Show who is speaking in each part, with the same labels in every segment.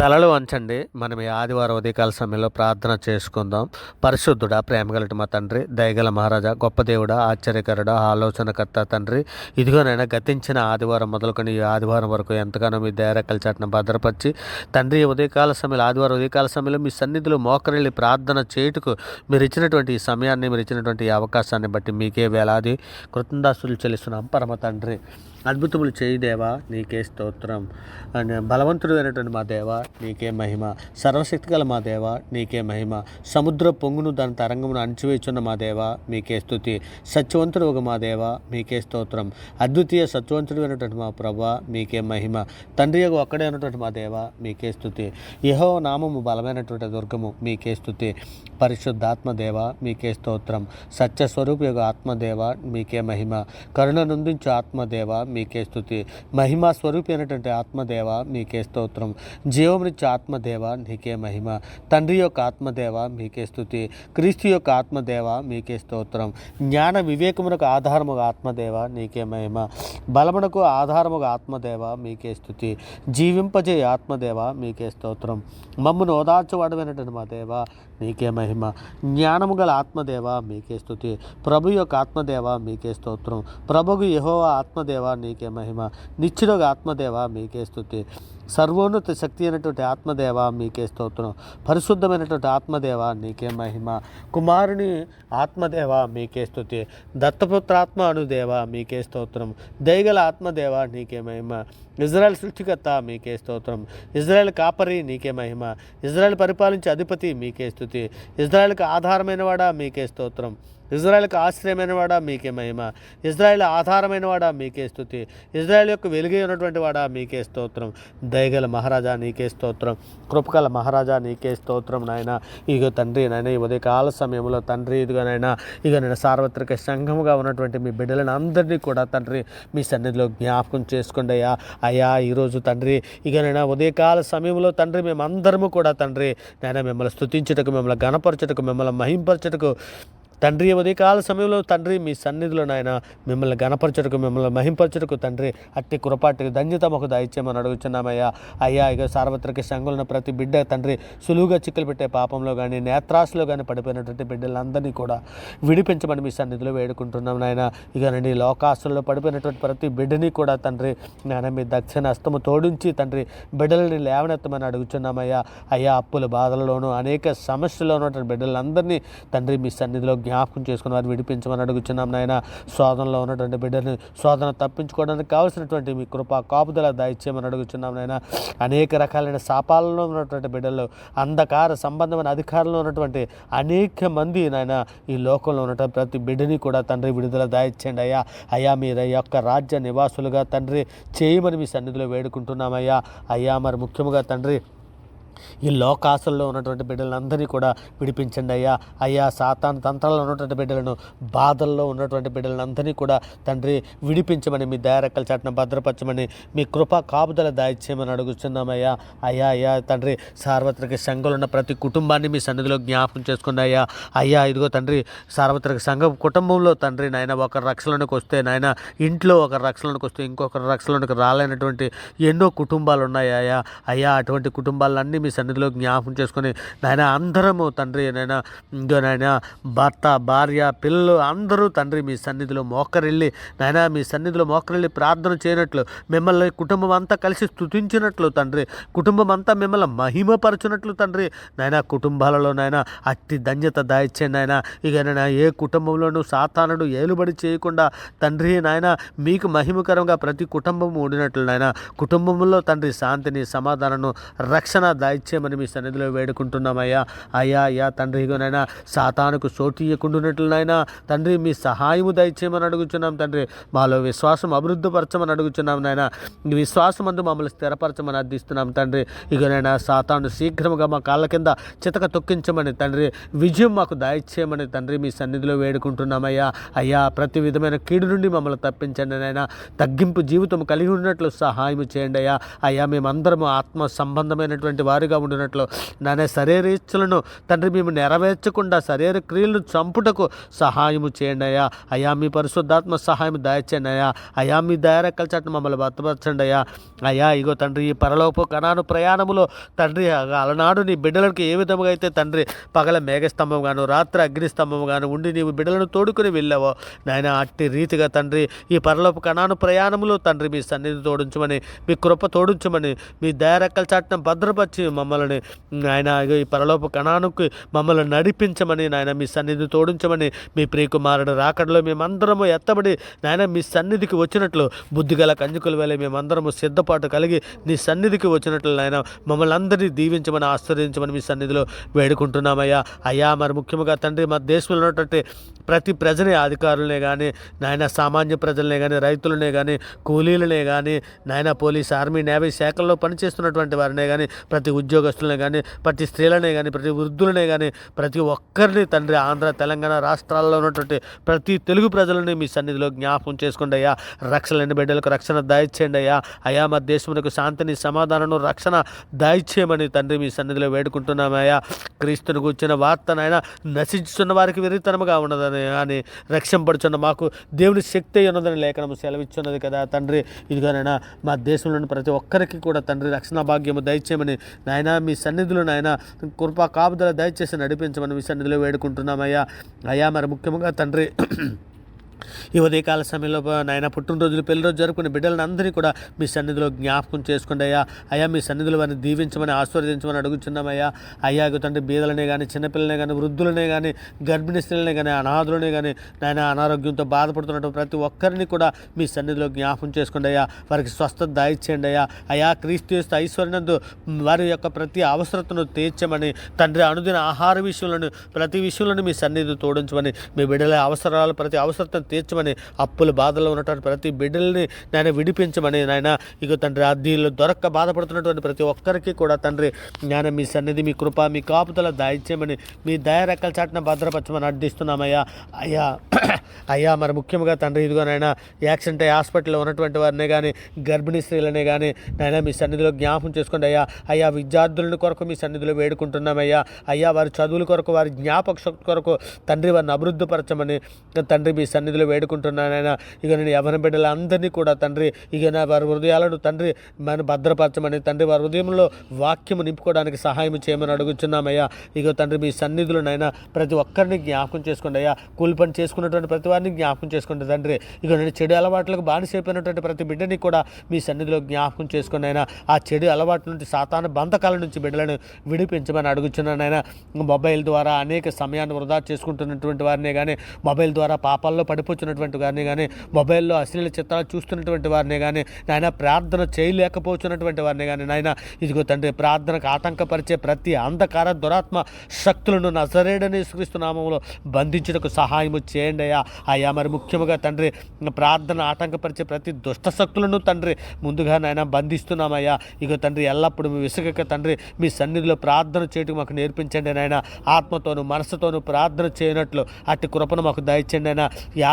Speaker 1: తలలు వంచండి. మనం ఈ ఆదివారం ఉదయకాల సమయంలో ప్రార్థన చేసుకుందాం. పరిశుద్ధుడా ప్రేమగలటి మా తండ్రి దయగల మహారాజా గొప్ప దేవుడా ఆశ్చర్యకరుడా ఆలోచనకర్త తండ్రి ఇదిగోనైనా గతించిన ఆదివారం మొదలుకొని ఈ ఆదివారం వరకు ఎంతగానో మీ దయారకల చాటును భద్రపరిచి తండ్రి ఉదయకాల సమయంలో ఆదివారం ఉదయకాల సమయంలో మీ సన్నిధిలో మోకరిల్లి ప్రార్థన చేయుటకు మీరు ఇచ్చినటువంటి ఈ సమయాన్ని మీరు ఇచ్చినటువంటి ఈ అవకాశాన్ని బట్టి మీకే వేలాది కృతందాసులు చెల్లిస్తున్నాం. పరమ తండ్రి అద్భుతములు చేయి దేవా నీకే స్తోత్రం. బలవంతుడు అయినటువంటి మా దేవ నీకే మహిమ. సర్వశక్తి గల మా దేవ నీకే మహిమ. సముద్ర పొంగును దాని తరంగమును అణచివేచున్న మా దేవ మీకే స్థుతి సత్యవంతుడు ఒక మా దేవ మీకే స్తోత్రం. అద్వితీయ సత్యవంతుడు అయినటువంటి మా ప్రభా మీకే మహిమ. తండ్రి యొక్క ఒక్కడే ఉన్నటువంటి మా దేవ మీకే స్థుతి యహో నామము బలమైనటువంటి దుర్గము మీకే స్థుతి పరిశుద్ధాత్మ దేవ మీకే స్తోత్రం. సత్య స్వరూప యొక్క ఆత్మదేవ మీకే మహిమ. కరుణ నుందించు ఆత్మదేవ మీకే స్థుతి మహిమా స్వరూపి అయినటువంటి ఆత్మదేవ మీకే స్తోత్రం. జీవమృత్య ఆత్మదేవ నీకే మహిమ. తండ్రి యొక్క ఆత్మదేవ మీకే స్థుతి. క్రీస్తు యొక్క ఆత్మదేవ మీకే స్తోత్రం. జ్ఞాన వివేకమునకు ఆధారముగా ఆత్మదేవ నీకే మహిమ. బలమునకు ఆధారముగా ఆత్మదేవ మీకే స్థుతి. జీవింపజే ఆత్మదేవ మీకే స్తోత్రం. మమ్మను ఓదార్చవాడమైనటువంటి మా దేవ నీకే మహిమ. జ్ఞానము గల ఆత్మదేవ మీకే స్థుతి ప్రభు యొక్క ఆత్మదేవ మీకే స్తోత్రం. ప్రభుకు యహోవ ఆత్మదేవ నీకే మహిమ. నిత్యుడొక ఆత్మదేవ మీకే స్థుతి సర్వోన్నత శక్తి అయినటువంటి ఆత్మదేవ మీకే స్తోత్రం. పరిశుద్ధమైనటువంటి ఆత్మదేవ నీకే మహిమ. కుమారుని ఆత్మదేవ మీకే స్థుతి దత్తపుత్రాత్మ అనుదేవ మీకే స్తోత్రం. దయగల ఆత్మదేవ నీకే మహిమ. ఇజ్రాయెల్ సృష్టికర్త మీకే స్తోత్రం. ఇజ్రాయెల్ కాపరి నీకే మహిమ. ఇజ్రాయెల్ పరిపాలించే అధిపతి మీకే స్థుతి ఇజ్రాయెల్కి ఆధారమైన వాడా మీకే స్తోత్రం. ఇజ్రాయెల్కి ఆశ్రయమైన వాడా మీకే మహిమ. ఇజ్రాయెల్ ఆధారమైన వాడా మీకే స్థుతి. ఇజ్రాయెల్ యొక్క వెలుగై ఉన్నటువంటి వాడా మీకే స్తోత్రం. దయగల మహారాజా నీకే స్తోత్రం. కృపకల మహారాజా నీకే స్తోత్రం నాయన. ఇక తండ్రి నాయన ఈ ఉదయకాల సమయంలో తండ్రి ఇదిగా నాయన ఇక నేను సార్వత్రిక సంఘముగా ఉన్నటువంటి మీ బిడ్డలను అందరినీ కూడా తండ్రి మీ సన్నిధిలో జ్ఞాపకం చేసుకోండి అయ్యా. అయ్యా ఈరోజు తండ్రి ఇక నేను ఉదయకాల సమయంలో తండ్రి మేమందరము కూడా తండ్రి నాయన మిమ్మల్ని స్తుతించుటకు మిమ్మల్ని గణపరచుటకు మిమ్మల్ని మహింపరచుటకు తండ్రి ఉదయకాల సమయంలో తండ్రి మీ సన్నిధిలో నాయన మిమ్మల్ని గణపరచుటకు మిమ్మల్ని మహింపరచుటకు తండ్రి అట్టి కురపాటి ధన్యత మాకు దయచేయమని అడుగుతున్నామయ్యా అయ్యా ఇక సార్వత్రిక సంఘంలో ప్రతి బిడ్డ తండ్రి సులువుగా చిక్కులు పెట్టే పాపంలో కానీ నేత్రాసులో కానీ పడిపోయినటువంటి బిడ్డలందరినీ కూడా విడిపించమని మీ సన్నిధిలో వేడుకుంటున్నాం నాయన. ఇక నండి లోకాశల్లో పడిపోయినటువంటి ప్రతి బిడ్డని కూడా తండ్రి నాయన మీ దక్షిణ హస్తము తోడించి తండ్రి బిడ్డలని లేవనెత్తమని అడుగుతున్నామయ్యా అయ్యా అప్పుల బాధలలోనూ అనేక సమస్యలో ఉన్నటువంటి బిడ్డలందరినీ తండ్రి మీ సన్నిధిలో జ్ఞాపకం చేసుకుని వారిని విడిపించమని అడుగుచున్నాం నాయన. శోధనలో ఉన్నటువంటి బిడ్డని శోధన తప్పించుకోవడానికి కావలసినటువంటి మీ కృప కాపుదల దయచేయమని అడుగుచున్నాం నాయన. అనేక రకాలైన శాపాలలో ఉన్నటువంటి బిడ్డలు అంధకార సంబంధమైన అధికారంలో ఉన్నటువంటి అనేక మంది నాయన ఈ లోకంలో ఉన్నటువంటి ప్రతి బిడ్డని కూడా తండ్రి విడుదల దాయిచ్చండి అయ్యా. అయ్యా మీరు యొక్క రాజ్య నివాసులుగా తండ్రి చేయమని మీ సన్నిధిలో వేడుకుంటున్నామయ్యా అయ్యా మరి ముఖ్యంగా తండ్రి ఈ లోకాసుల్లో ఉన్నటువంటి బిడ్డలందరినీ కూడా విడిపించండి అయ్యా. అయ్యా సాతాన్ తంత్రాల్లో ఉన్నటువంటి బిడ్డలను బాధల్లో ఉన్నటువంటి బిడ్డలందరినీ కూడా తండ్రి విడిపించమని మీ దయారెక్కల చాటున భద్రపరచమని మీ కృప కాపుదల దాయిచ్చేయమని అడుగుతున్నామయ్యా అయ్యా. అయ్యా తండ్రి సార్వత్రిక సంఘంలో ఉన్న ప్రతి కుటుంబాన్ని మీ సన్నిధిలో జ్ఞాపకం చేసుకుని అయ్యా. అయ్యా ఇదిగో తండ్రి సార్వత్రిక సంఘ కుటుంబంలో తండ్రి నాయన ఒక రక్షణలోకి వస్తే నాయన ఇంట్లో ఒక రక్షణలోకి వస్తే ఇంకొకరి రక్షణలోకి రాలేనటువంటి ఎన్నో కుటుంబాలు ఉన్నాయా అయ్యా. అయ్యా అటువంటి కుటుంబాలన్నీ మీ సన్నిధిలో జ్ఞాపకం చేసుకొని నాయన అందరము తండ్రి నాయన ఇంకో నాయన భర్త భార్య పిల్లలు అందరూ తండ్రి మీ సన్నిధిలో మోకరిల్లి నాయన మీ సన్నిధిలో మోకరిల్లి ప్రార్థన చేయనట్లు మిమ్మల్ని కుటుంబం అంతా కలిసి స్తుతించినట్లు తండ్రి కుటుంబం అంతా మిమ్మల్ని మహిమపరచునట్లు తండ్రి నాయన కుటుంబాలలో నాయన అట్టి ధన్యత దాయిచ్చండి నాయన ఇక నాయన ఏ కుటుంబంలోనూ సాతానుడు ఏలుబడి చేయకుండా తండ్రి నాయన మీకు మహిమకరంగా ప్రతి కుటుంబం ఉండినట్లు నాయన కుటుంబంలో తండ్రి శాంతిని సమాధానను రక్షణ దాయిచ్చేయమని మీ సన్నిధిలో వేడుకుంటున్నామయ్యా. అయ్యా అయ్యా తండ్రి ఇగోనైనా సాతానుకు చోటు ఇవ్వకుండానట్లు తండ్రి మీ సహాయము దయచేయమని అడుగుచున్నాం తండ్రి. మాలో విశ్వాసం అభివృద్ధిపరచమని అడుగుచున్నాం నాయన. విశ్వాసం అందు మమ్మల్ని స్థిరపరచమని అర్థిస్తున్నాం తండ్రి. ఇగోనైనా సాతాను శీఘ్రముగా మా కాళ్ళ కింద చితక తొక్కించమని తండ్రి. విజయం మాకు దయచేయమని తండ్రి మీ సన్నిధిలో వేడుకుంటున్నామయ్యా. అయ్యా ప్రతి విధమైన కీడు నుండి మమ్మల్ని తప్పించండి నాయన. తగ్గింపు జీవితం కలిగి ఉన్నట్లు సహాయం చేయండి అయ్యా. అయ్యా మేమందరము ఆత్మ సంబంధమైనటువంటి వారి వారిగా ఉండినట్లు. నానే శరీర ఇచ్చలను తండ్రి మేము నెరవేర్చకుండా శరీర క్రియలను చంపుటకు సహాయము చేయండి అయ్యా. అయా మీ పరిశుద్ధాత్మ సహాయం దయచేయండి అయ్యా. అయా మీ దయరెక్కల చట్టం మమ్మల్ని భర్తపరచండి అయ్యా. అయ్యా ఇగో తండ్రి ఈ పరలోపు కణాను ప్రయాణములో తండ్రి అలనాడు నీ బిడ్డలకు ఏ విధముగా అయితే తండ్రి పగల మేఘస్తంభం గాను రాత్రి అగ్నిస్తంభం గాను ఉండి నీవు బిడ్డలను తోడుకుని వెళ్ళావో నాయన అట్టి రీతిగా తండ్రి ఈ పరలోపు కణాను ప్రయాణములో తండ్రి మీ సన్నిధి తోడించమని మీ కృప తోడించమని మీ దయరెక్కల చాటం భద్రపరిచి మమ్మల్ని ఆయన ఈ పరలోప కణానికి మమ్మల్ని నడిపించమని నాయన మీ సన్నిధి తోడించమని మీ ప్రియకుమారుడు రాకడలో మేమందరము ఎత్తబడి నాయన మీ సన్నిధికి వచ్చినట్లు బుద్ధిగల కంజుకుల వేళ మేమందరము సిద్ధపాటు కలిగి నీ సన్నిధికి వచ్చినట్లు నాయన మమ్మల్ని అందరినీ దీవించమని ఆశ్రయించమని మీ సన్నిధిలో వేడుకుంటున్నామయ్యా. అయ్యా మరి ముఖ్యంగా తండ్రి మా దేశంలో ఉన్నటువంటి ప్రతి ప్రజనే అధికారులనే కానీ నాయన సామాన్య ప్రజలనే కానీ రైతులనే కానీ కూలీలనే కానీ నాయన పోలీస్ ఆర్మీ నేవీ శాఖల్లో పనిచేస్తున్నటువంటి వారినే కానీ ప్రతి ఉద్యోగస్తులనే కానీ ప్రతి స్త్రీలనే కానీ ప్రతి వృద్ధులనే కానీ ప్రతి ఒక్కరిని తండ్రి ఆంధ్ర తెలంగాణ రాష్ట్రాల్లో ఉన్నటువంటి ప్రతి తెలుగు ప్రజలని మీ సన్నిధిలో జ్ఞాపకం చేసుకోండి అయ్యా రక్షణ లేని బిడ్డలకు రక్షణ దయచేయండి అయ్యా. అయ్యా మా దేశమునకు శాంతిని సమాధానం రక్షణ దయచేయమని తండ్రి మీ సన్నిధిలో వేడుకుంటున్నామయ్యా క్రీస్తుని కూర్చున్న వార్తనైనా నశించుతున్న వారికి విరితనముగా ఉన్నదని అని రక్షింపడుచున్న మాకు దేవుని శక్తి అయి ఉన్నదని లేఖనం సెలవిచ్చున్నది కదా తండ్రి. ఇదిగోనైనా మా దేశంలోని ప్రతి ఒక్కరికి కూడా తండ్రి రక్షణ భాగ్యము దయచేయమని నాయన మీ సన్నిధిలో నాయన కృపా కాపుదల దయచేసి నడిపించమని మీ సన్నిధిలో వేడుకుంటున్నామయ్యా. అయ్యా మరి ముఖ్యంగా తండ్రి ఈ ఉదయకాల సమయంలో నాయన పుట్టినరోజులు పెళ్ళిరోజు జరుపుకునే బిడ్డలను అందరినీ కూడా మీ సన్నిధిలో జ్ఞాపకం చేసుకోండి అయ్యా అయ్యా మీ సన్నిధిలో వారిని దీవించమని ఆశీర్వదించమని అడుగుతున్నామయ్యా అయ్యా. తండ్రి బీదలనే కానీ చిన్నపిల్లలనే కానీ వృద్ధులనే కానీ గర్భిణీ స్త్రీలనే కానీ అనాథులనే కానీ నాయన అనారోగ్యంతో బాధపడుతున్నట్టు ప్రతి ఒక్కరిని కూడా మీ సన్నిధిలో జ్ఞాపకం చేసుకోండి అయ్యా వారికి స్వస్థత దాయిచ్చేయండి అయ్యా. అయ్యా క్రీస్తు చేస్తే ఐశ్వర్యందు వారి యొక్క ప్రతి అవసరతను తీర్చమని తండ్రి అనుదిన ఆహార విషయంలో ప్రతి విషయంలోనూ మీ సన్నిధి తోడించమని మీ బిడ్డల అవసరాలు ప్రతి అవసరతను తీర్చమని అప్పుల బాధలో ఉన్నటువంటి ప్రతి బిడ్డల్ని నాయన విడిపించమని నాయన ఇక తండ్రి అద్దీలు దొరక్క బాధపడుతున్నటువంటి ప్రతి ఒక్కరికి కూడా తండ్రి జ్ఞానం మీ సన్నిధి మీ కృప మీ కాపుదల దాయిచ్చేయమని మీ దయ రెక్కల చాటున భద్రపరచమని అర్థిస్తున్నామయ్యా. అయ్యా అయ్యా మరి ముఖ్యంగా తండ్రి ఇదిగోనైనా యాక్సిడెంట్ అయ్యి హాస్పిటల్లో ఉన్నటువంటి వారినే కానీ గర్భిణీ స్త్రీలనే కానీ నాయన మీ సన్నిధిలో జ్ఞాపం చేసుకోండి అయ్యా. అయ్యా విద్యార్థులను కొరకు మీ సన్నిధిలో వేడుకుంటున్నామయ్యా. అయ్యా వారి చదువుల కొరకు వారి జ్ఞాపక శక్తి కొరకు తండ్రి వారిని అభివృద్ధిపరచమని తండ్రి మీ సన్నిధి సన్నిధిలో వేడుకుంటున్నానైనా ఇక నేను ఎవరి బిడ్డలందరినీ కూడా తండ్రి ఇక నా వారి హృదయాలను తండ్రి మన భద్రపరచమని తండ్రి వారి హృదయంలో వాక్యము నింపుకోవడానికి సహాయం చేయమని అడుగుతున్నామయ్యా ఇక తండ్రి మీ సన్నిధులనైనా ప్రతి ఒక్కరిని జ్ఞాపకం చేసుకోండి అయ్యా. కూలి పని చేసుకున్నటువంటి ప్రతి వారిని జ్ఞాపకం చేసుకోండి తండ్రి. ఇక నేను చెడు అలవాట్లకు బానిసైపోయినటువంటి ప్రతి బిడ్డని కూడా మీ సన్నిధిలో జ్ఞాపకం చేసుకుని అయినా ఆ చెడు అలవాటు నుంచి సాతాను బంధకాల నుంచి బిడ్డలను విడిపించమని అడుగుతున్నాను ఆయన మొబైల్ ద్వారా అనేక సమయాన్ని వృధా చేసుకుంటున్నటువంటి వారిని కానీ మొబైల్ ద్వారా పాపాల్లో పడిపోతున్నటువంటి వారిని కానీ మొబైల్లో అశ్లీల చిత్రాలు చూస్తున్నటువంటి వారిని కానీ నాయన ప్రార్థన చేయలేకపోతున్నటువంటి వారిని కానీ నాయన ఇదిగో తండ్రి ప్రార్థనకు ఆటంకపరిచే ప్రతి అంధకార దురాత్మ శక్తులను నజరేడని యేసుక్రీస్తు బంధించుటకు సహాయము చేయండి అయ్యా. అయ్యా మరి ముఖ్యముగా తండ్రి ప్రార్థన ఆటంకపరిచే ప్రతి దుష్ట శక్తులను తండ్రి ముందుగా నాయన బంధిస్తున్నామయ్యా. ఇక తండ్రి ఎల్లప్పుడూ మీ విసుగక తండ్రి మీ సన్నిధిలో ప్రార్థన చేయటం మాకు నేర్పించండి నాయన. ఆత్మతోను మనసుతోను ప్రార్థన చేయనట్లు అట్టి కృపను మాకు దయచండి అయినా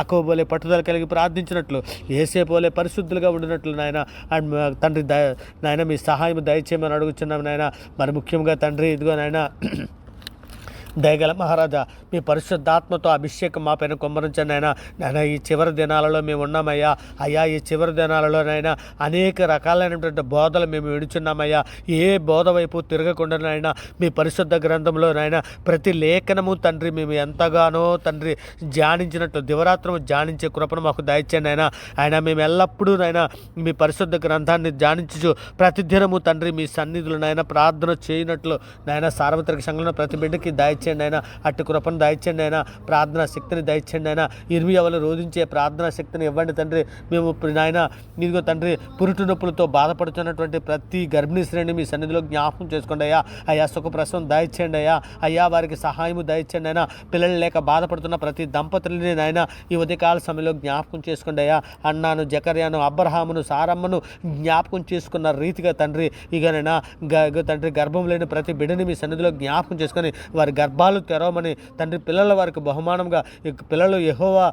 Speaker 1: యాకోబోలే పట్టుదల కలిగి ప్రార్థించినట్లు ఏసేపోలే పరిశుద్ధులుగా ఉండినట్లు నాయన. అండ్ తండ్రి దయ నాయన మీ సహాయం దయచేయమని అడుగుతున్నాం నాయన. మరి ముఖ్యంగా తండ్రి ఇదిగో నాయన దయగల మహారాజా మీ పరిశుద్ధాత్మతో అభిషేకం మా పైన కుమ్మరించండి ఆయన నాయన ఈ చివరి దినాలలో మేము ఉన్నామయ్యా. అయ్యా ఈ చివరి దినాలలో నైనా అనేక రకాలైనటువంటి బోధలు మేము విడుచున్నామయ్యా ఏ బోధ వైపు తిరగకుండా నాయన మీ పరిశుద్ధ గ్రంథంలో నాయన ప్రతి లేఖనము తండ్రి మేము ఎంతగానో తండ్రి ధ్యానించినట్టు దివరాత్రము ధ్యానించే కృపను మాకు దయచండి ఆయన ఆయన మేము ఎల్లప్పుడూ నాయన మీ పరిశుద్ధ గ్రంథాన్ని ధ్యానించు ప్రతిదినము తండ్రి మీ సన్నిధులు నాయన ప్రార్థన చేయనట్లు నాయన సార్వత్రిక సంఘంలో ప్రతి బిడ్డకి దయచేయండి ఆయన. అట్టి కృపను దయచేయండి ఆయన. ప్రార్థనా శక్తిని దయచండి అయినా ఇరుమియవలు రోధించే ప్రార్థనా శక్తిని ఇవ్వండి తండ్రి. మేము ఇప్పుడు నాయన ఇదిగో తండ్రి పురుటు నొప్పులతో బాధపడుతున్నటువంటి ప్రతి గర్భిణీ శ్రేణి మీ సన్నిధిలో జ్ఞాపకం చేసుకోండి అయ్యా. అయ్యా సుఖప్రసవం దయచేయండి అయ్యా. అయ్యా వారికి సహాయము దయచేయండి అయినా పిల్లలు లేక బాధపడుతున్న ప్రతి దంపతులని నాయన ఈ ఉదయకాల సమయంలో జ్ఞాపకం చేసుకోండి అయ్యా. అన్నాను జకర్యాను అబ్రహామును సారమ్మను జ్ఞాపకం చేసుకున్న రీతిగా తండ్రి. ఇకనైనా తండ్రి గర్భం లేని ప్రతి బిడ్డని మీ సన్నిధిలో జ్ఞాపకం చేసుకొని వారి గర్భ గర్భాలు తెరవమని తండ్రి పిల్లల వారికి బహుమానంగా పిల్లలు ఎహోవా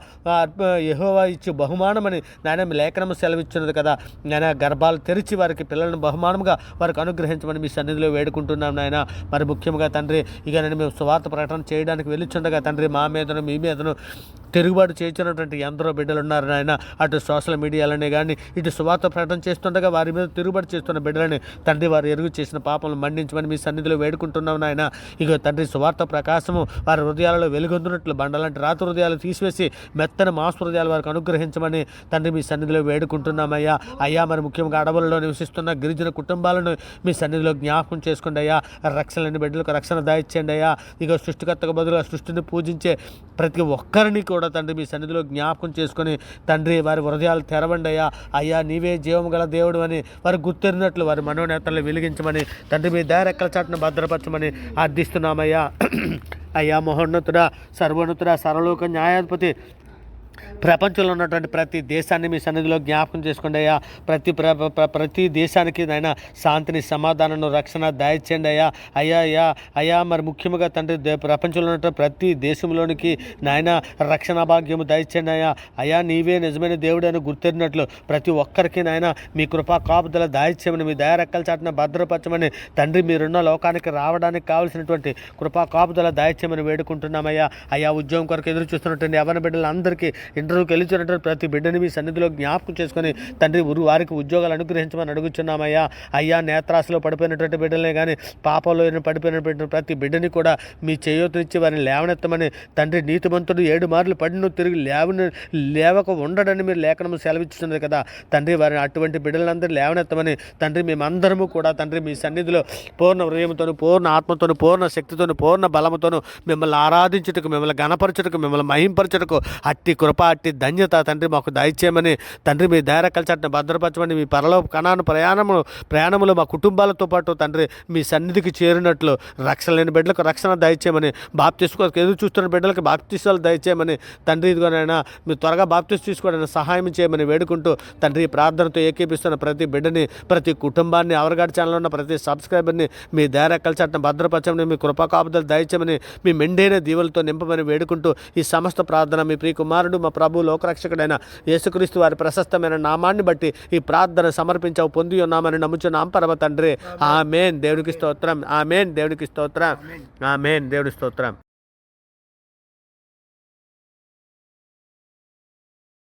Speaker 1: ఎహోవా ఇచ్చి బహుమానమని నాయన మీ లేఖనము సెలవిచ్చినది కదా. నాయన గర్భాలు తెరిచి వారికి పిల్లలను బహుమానంగా వారికి అనుగ్రహించమని మీ సన్నిధిలో వేడుకుంటున్నాం నాయన. మరి ముఖ్యంగా తండ్రి ఇక నేను మేము స్వార్థ ప్రకటన చేయడానికి వెళ్ళిచుండగా తండ్రి మా మీదను మీ మీదను తిరుగుబాటు చేయించినటువంటి ఎందరో బిడ్డలు ఉన్నారు నాయన. అటు సోషల్ మీడియాలోనే కానీ ఇటు సువార్త ప్రకటన చేస్తుండగా వారి మీద తిరుగుబాటు చేస్తున్న బిడ్డలని తండ్రి వారు ఎరుగు చేసిన పాపలను మండించమని మీ సన్నిధిలో వేడుకుంటున్నాం నాయన. ఇక తండ్రి సువార్త ప్రకాశము వారి హృదయాలలో వెలుగొందునట్లు బండలాంటి రాత్రి హృదయాలు తీసివేసి మెత్తని మాస్ హృదయాలు వారికి అనుగ్రహించమని తండ్రి మీ సన్నిధిలో వేడుకుంటున్నామయ్యా. అయ్యా మరి ముఖ్యంగా అడవులలో నివసిస్తున్న గిరిజన కుటుంబాలను మీ సన్నిధిలో జ్ఞాపకం చేసుకోండి అయ్యా. రక్షణ లేని బిడ్డలకు రక్షణ దాయిచ్చండి అయ్యా. ఇక సృష్టికర్తకు బదులుగా సృష్టిని పూజించే ప్రతి ఒక్కరిని కూడా తండ్రి మీ సన్నిధిలో జ్ఞాపకం చేసుకొని తండ్రి వారి హృదయాలు తెరవండి అయ్యా. అయ్యా నీవే జీవం గల దేవుడు అని వారు గుర్తెరినట్లు వారి మనోనేతలను వెలిగించమని తండ్రి మీ దయరెక్కల చాటును భద్రపరచమని అర్థిస్తున్నామయ్యా అయ్యా మహోన్నతుడా సర్వోన్నతుడా సర్వలోక న్యాయాధిపతి ప్రపంచంలో ఉన్నటువంటి ప్రతి దేశాన్ని మీ సన్నిధిలో జ్ఞాపకం చేసుకోండి అయ్యా. ప్రతి ప్రతి దేశానికి నాయన శాంతిని సమాధానం రక్షణ దయచేయండి అయ్యా. అయ్యా అయ్యా అయ్యా మరి ముఖ్యంగా తండ్రి దే- ప్రపంచంలో ఉన్న ప్రతి దేశంలోనికి నాయన రక్షణ భాగ్యము దయచేయండి అయ్యా. అయ్యా నీవే నిజమైన దేవుడు అని గుర్తెరినట్లు ప్రతి ఒక్కరికి నాయన మీ కృపా కాపుదల దాయిచ్యమని మీ దయ రెక్కల చాటున భద్రపరచమని తండ్రి మీరున్న లోకానికి రావడానికి కావలసినటువంటి కృపా కాపుదల దాయిచ్యమని వేడుకుంటున్నామయ్యా. అయ్యా ఉద్యోగం కొరకు ఎదురు చూస్తున్నటువంటి యవన బిడ్డలందరికీ ఇంటర్వ్యూకి వెళ్ళినటువంటి ప్రతి బిడ్డని మీ సన్నిధిలో జ్ఞాపకం చేసుకొని తండ్రి ఉరు వారికి ఉద్యోగాలు అనుగ్రహించమని అడుగుచున్నామయ్యా. అయ్యా నేత్రాశలో పడిపోయినటువంటి బిడ్డలే కానీ పాపంలో పడిపోయినటువంటి ప్రతి బిడ్డని కూడా మీ చేయూతనిచ్చి వారిని లేవనెత్తమని తండ్రి నీతిమంతుడు ఏడు మార్లు పడిన తిరిగి లేవని లేవక ఉండడని మీరు లేఖనము సెలవిస్తున్నది కదా. తండ్రి వారిని అటువంటి బిడ్డలందరూ లేవనెత్తమని తండ్రి మేమందరము కూడా తండ్రి మీ సన్నిధిలో పూర్ణ హృదయంతోను పూర్ణ ఆత్మతోను పూర్ణ శక్తితోను పూర్ణ బలముతోను మిమ్మల్ని ఆరాధించుటకు మిమ్మల్ని గణపరచుటకు మిమ్మల్ని మహింపరచుటకు అట్టి కృప అట్టి ధన్యత తండ్రి మాకు దయచేయమని తండ్రి మీ ధైర్య చట్టం భద్రపరచమని మీ పరలో కణాను ప్రయాణము ప్రయాణములు మా కుటుంబాలతో పాటు తండ్రి మీ సన్నిధికి చేరినట్లు రక్షణ లేని బిడ్డలకు రక్షణ దయచేయమని బాప్తీసుకోవడానికి ఎదురు చూస్తున్న బిడ్డలకు బాప్తీసాలు దయచేయమని తండ్రి ఇదిగోనైనా మీరు త్వరగా బాప్తీసు తీసుకోవడానికి సహాయం చేయమని వేడుకుంటూ తండ్రి ప్రార్థనతో ఏకీపిస్తున్న ప్రతి బిడ్డని ప్రతి కుటుంబాన్ని అవరగాడి ఛానల్ ఉన్న ప్రతి సబ్స్క్రైబర్ని మీ ధైర్య చట్టం భద్రపరచమని మీ కృపాకాపుదలు దయచేయమని మీ మెండైన దీవులతో నింపమని వేడుకుంటూ ఈ సమస్త ప్రార్థన మీ ప్రియ కుమారుడు మా ప్రభు లోకరక్షకుడైన యేసుక్రీస్తు వారి ప్రశస్తమైన నామాన్ని బట్టి ఈ ప్రార్థన సమర్పించావు పొంది ఉన్నామని నమ్ముచున్నాం పరమ తండ్రి. ఆమెన్. దేవునికి స్తోత్రం. ఆమెన్. దేవునికి స్తోత్రం. ఆమెన్. దేవుడి స్తోత్రం.